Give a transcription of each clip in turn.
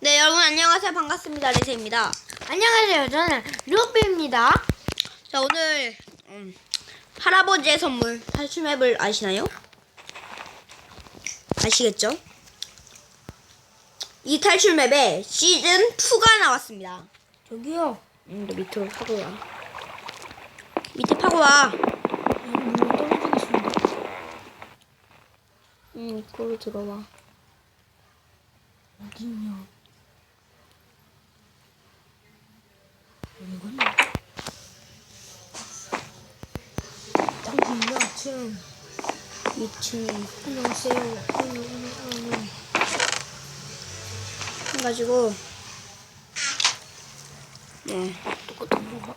네, 여러분 안녕하세요. 반갑습니다. 레세입니다. 안녕하세요. 저는 루비입니다. 자, 오늘 음, 할아버지의 선물 탈출 맵을 아시나요? 아시겠죠? 이 탈출 맵에 시즌 2가 나왔습니다. 저기요. 음, 너 밑으로 파고 와. 밑에 파고 와. 여기 물로 떨어지겠습니다. 음, 들어와. 어딨냐? 여기군. 저기요. 지금 2층 안녕하세요. 안녕, 안녕, 안녕. 해가지고 네. 똑같은 거가.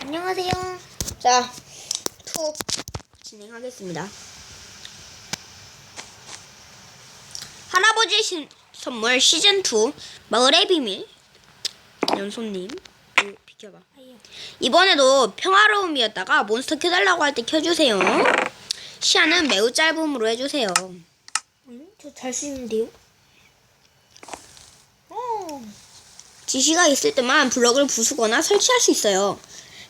안녕하세요. 자, 투 진행하겠습니다. 할아버지 신, 선물 시즌 2 마을의 비밀 연손님 비- 비켜봐. 이번에도 평화로움이었다가 몬스터 켜달라고 할 때 켜주세요. 시야는 매우 짧음으로 해주세요. 응? 저잘수 있는데요? 어. 지시가 있을 때만 블럭을 부수거나 설치할 수 있어요.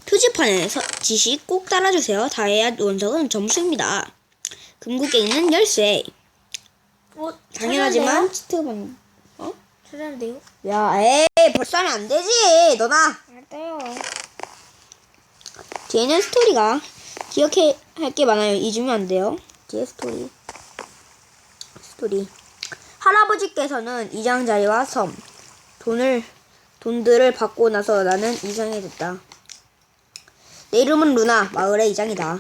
표지판에 서, 지시 꼭 따라주세요. 다이아 원석은 점수입니다. 금국갱이는 열쇠. 어, 당연하지만 치트만 어? 찾았는데요? 야, 에이 벌써 하면 안 되지. 너나 알았어요. 뒤에는 스토리가 기억해 할 게 많아요. 잊으면 안 돼요. 뒤에 스토리. 스토리. 할아버지께서는 이장자리와 섬, 돈을 돈들을 받고 나서 나는 이장해졌다. 내 이름은 루나, 마을의 이장이다.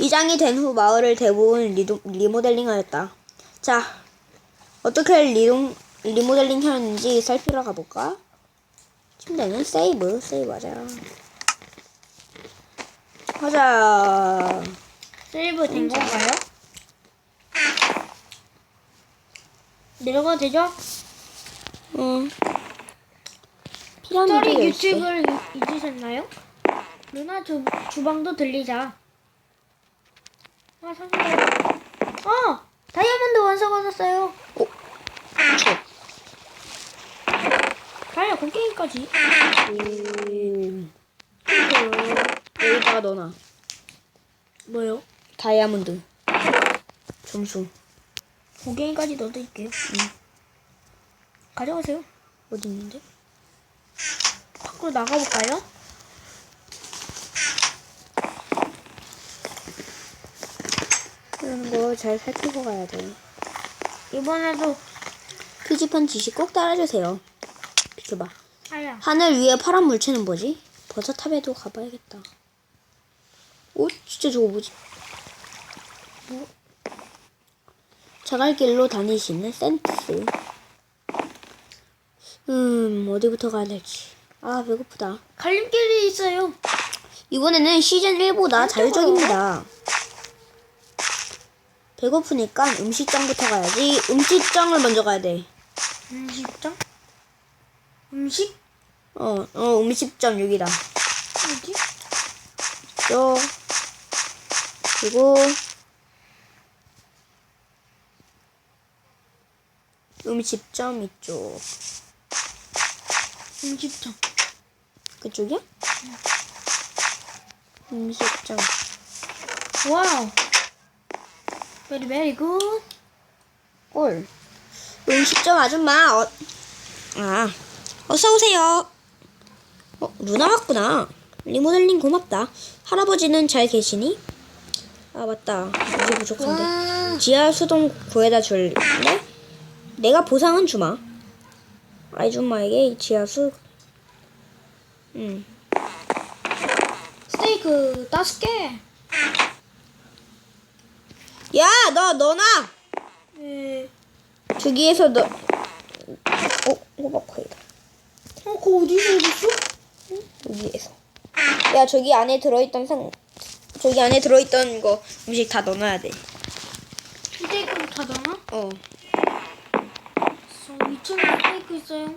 이장이 된 후 마을을 대부분 리도, 리모델링 하였다. 자, 어떻게 리동, 리모델링 하는지 살피러 가볼까? 침대는 세이브, 세이브 하자. 하자. 세이브 된 건가요? 내려가도 되죠? 응. 피라미드 스토리 잊- 잊으셨나요? 누나 주, 주방도 들리자. 아, 상자. 어! 다이아몬드 원석 얻었어요. 어, 저. 다이아 곡괭이까지. 음. 여기다가 넣어놔. 뭐요? 다이아몬드. 점수. 곡괭이까지 넣어드릴게요. 가져가세요. 어디 있는데? 밖으로 나가볼까요? 이런 거 잘 살피고 가야 돼. 이번에도 표지판 지시 꼭 따라주세요. 비켜봐. 아야. 하늘 위에 파란 물체는 뭐지? 버섯탑에도 가봐야겠다. 오, 진짜 저거 뭐지? 뭐? 자갈길로 다니시는 센스. 음, 어디부터 가야 될지. 아, 배고프다. 갈림길이 있어요. 이번에는 시즌 1보다 자유적입니다. 배고프니까 음식점부터 가야지. 음식점을 먼저 가야 돼. 음식점? 음식? 어, 어, 음식점 여기다. 어디? 저 그리고 음식점 이쪽 음식점. 그쪽이야? 음식점 와우. 베리 베리 굿. 꿀 음식점 아줌마 어, 아 어서 오세요 어 누나 왔구나 리모델링 고맙다 할아버지는 잘 계시니? 아 맞다 물이 부족한데 와. 지하 수동 구해다 줄래? 내가 보상은 주마. 아이줌마에게 지하 수. 응. 스테이크 다섯 개. 야, 너 너나 네. 저기에서 너. 어, 호박코이다. 어, 그거 어디서 얻었어? 여기에서. 야, 저기 안에 들어있던 상. 저기 안에 들어있던 거 음식 다 넣어놔야 돼. 스테이크를 다 넣나? 어. 저 2층에 스테이크 있어요.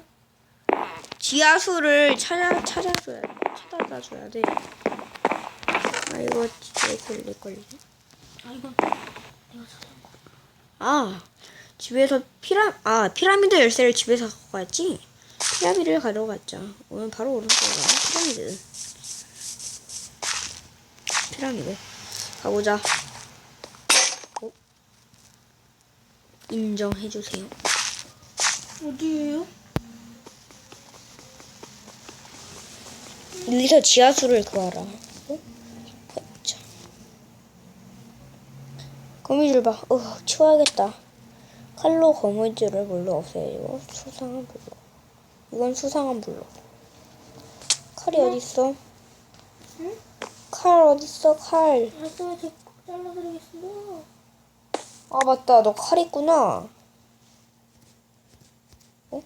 지하수를 찾아 찾아줘야 찾아다 줘야 돼. 아 이거 진짜 걸릴 걸리. 아, 이건 내가 찾은 거. 아 집에서 피라 아 피라미드 열쇠를 집에서 갖고 갔지. 피라미드를 가져갔자. 오늘 바로 거야. 피라미드. 피라미드. 가보자. 어? 인정해주세요. 어디에요? 여기서 지하수를 구하라. 어? 자. 거미줄 봐. 어, 치워야겠다. 칼로 거미줄을 물로 없애고 수상한 불로. 이건 수상한 불로. 칼이 어? 어딨어? 응? 칼 어딨어? 칼. 꼭 잘라드리겠습니다. 아 맞다. 너 칼 있구나. 어?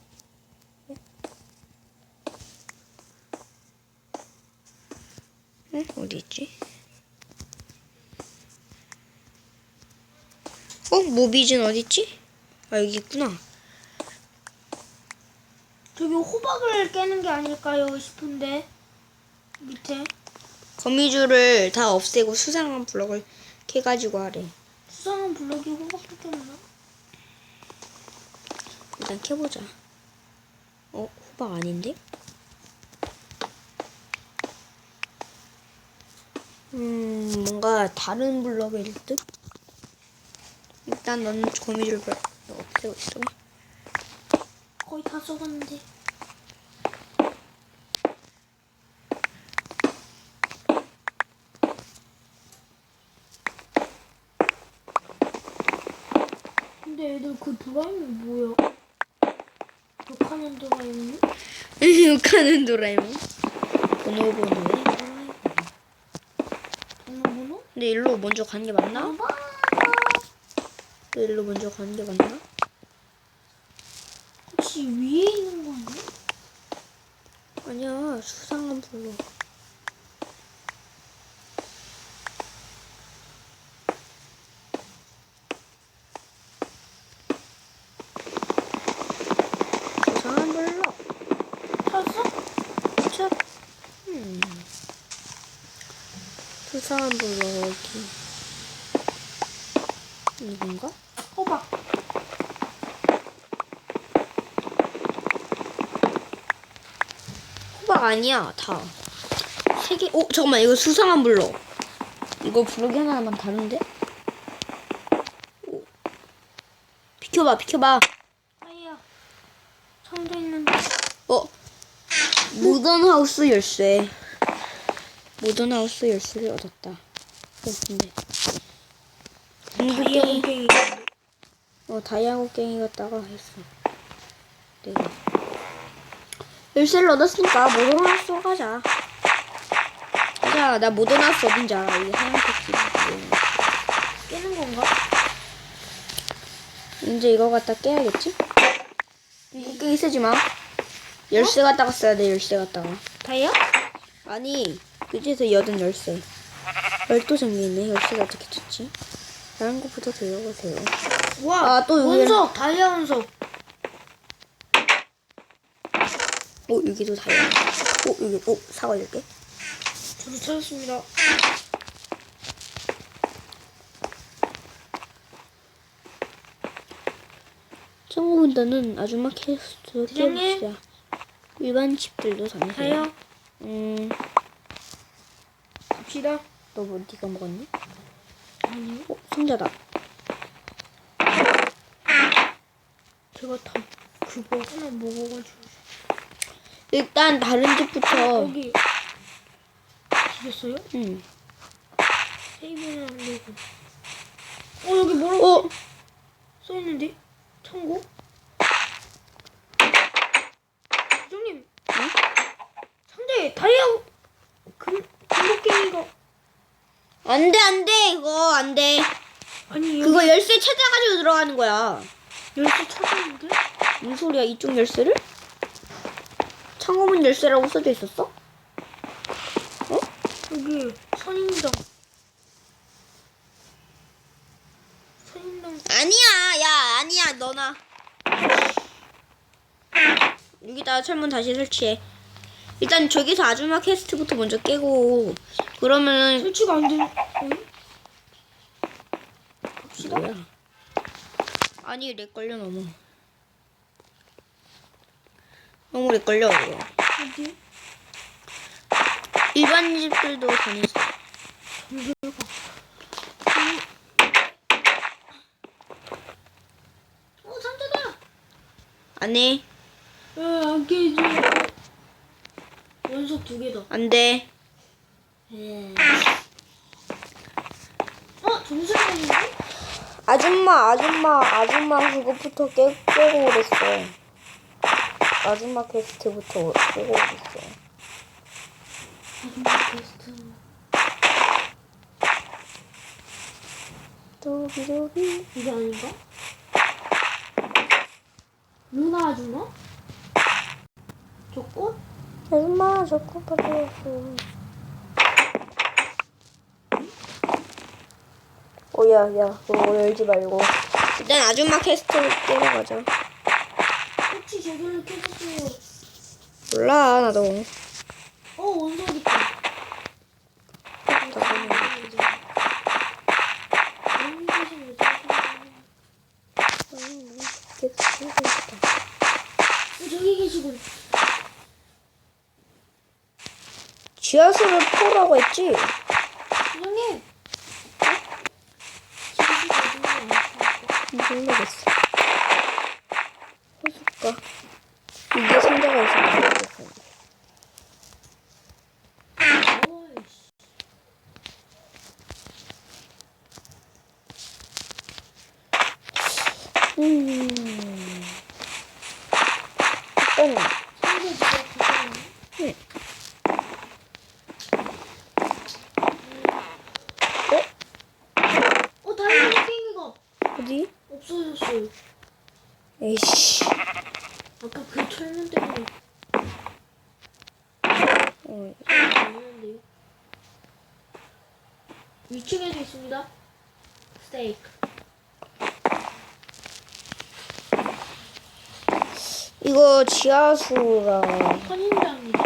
응? 어디 있지? 어? 모비즌 어디 있지? 아 여기 있구나. 저기 호박을 깨는 게 아닐까요 싶은데 밑에 거미줄을 다 없애고 수상한 블럭을 캐가지고 하래. 수상한 블럭이 호박도 깨나? 일단 캐보자. 어? 호박 아닌데? 음, 뭔가 다른 블럭일 듯? 일단 너는 거미줄 블럭 없애고 있어. 거의 다 써봤는데. 애들 그 도라에몽 뭐야? 욕하는 도라에몽? 욕하는 도라에몽. 보노보노의 도라에몽. 번호 번호? 근데 일로 먼저 가는 게 맞나? 너 일로 먼저 가는 게 맞나? 혹시 위에 있는 거 아니야? 아니야, 수상한 블럭. 수상한 블럭. 찾았어? chấp. 음. 수상한 블럭 여기. 이건가? 호박. 호박 아니야, 다. 세 개. 오, 잠깐만, 이거 수상한 블럭. 이거 블럭이 하나만 다른데? 오. 비켜봐, 비켜봐. 아이야. 상자 있는데. 어. 모던 하우스 열쇠. 모던 하우스 열쇠를 얻었다. 어, 근데. 다이아몬드 어, 다이아고 갱이 갔다가 했어. 내가. 열쇠를 얻었으니까 모던 하우스 가자. 가자, 나 모던 하우스 어딘지 알아. 이게 하얀색 집. 깨는 건가? 이제 이거 갖다 깨야겠지? 궁극갱이 쓰지 마. 열쇠 갖다가 써야 돼, 열쇠 갖다가. 다이아? 아니 그제서 여든 열쇠 열도 잠겨있네 열쇠가 어떻게 쳤지 다른 것부터 들어보세요 와. 아, 또 여기- 원석. 다이아 원석. 오 여기도 다이아 오 여기 오 사과 이렇게 저도 찾았습니다. 청구분단은 아줌마 캐스트 대장님? 깨봅시다 일반 집들도 다니세요 다이아. 음 너 갑시다. 뭐 네가 먹었니? 아니요. 오 상자다 제가 다 그거 하나 먹어가지고. 일단 다른 집부터 여기. 주셨어요? 응. 세이브는 안 되고. 어, 여기 뭐라고 어 써 있는데? 참고? 부장님. 상자에 다이아, 금, 금목갱이가. 안돼 안 돼 이거 안 돼 아니, 여기 그거 열쇠 찾아가지고 들어가는 거야 열쇠 찾았는데? 무슨 소리야 이쪽 열쇠를? 창호문 열쇠라고 써져 있었어? 여기 선인장. 선인장. 아니야 야 아니야 너나 여기다 철문 다시 설치해 일단 저기서 아줌마 퀘스트부터 먼저 깨고 그러면 설치가 안 돼. 응? 갑시다. 뭐야 아니 렉 걸려 너무. 너무 렉 걸려 이거. 어디? 일반 집들도 수. 어 상자다. 안해 왜 안 깨져? 원석 두 개다. 안돼. 어 점수가 있는데? 아줌마 아줌마 아줌마 그것부터 깨, 깨고 그랬어. 아줌마 퀘스트부터 깨고 그랬어. 아줌마 베스트. 도비도비. 이게 아닌가? 루나 아줌마? 저 꽃? 아줌마 저거 가져왔어. 오야 야 그거 열지 말고. 일단 아줌마 퀘스트를 깨러 가자. 꽃이 제대로 켜졌어요. 몰라 나도. 어 원석 있다. 저기 계시군. 지하수를 포라고 했지? 안 모르겠어. 해줄까? 이게 상자가 있으면 모르겠어. 어이씨. 음. 일단은 상대 진짜 부장님. 응. 어 다이아몬드 핑이가 어디? 없어졌어요. 에이씨. 아까 그 철문 때문에 어, 없는데요. 위층에도 있습니다. 스테이크. 이거 지하수가 선인장이죠.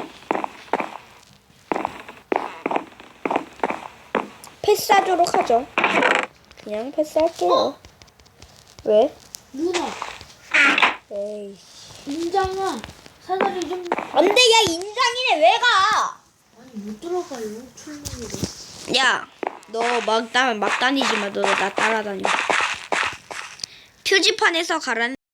패스하도록 하죠. 그냥 패스할게요. 어? 왜? 누나, 에이씨. 인장아, 사다리 좀. 안 돼 야 인장이네 왜 가? 아니 못 들어가요. 철문으로. 야, 너 막, 다, 막 다니지 마. 너 나 따라다녀. 표지판에서 가라는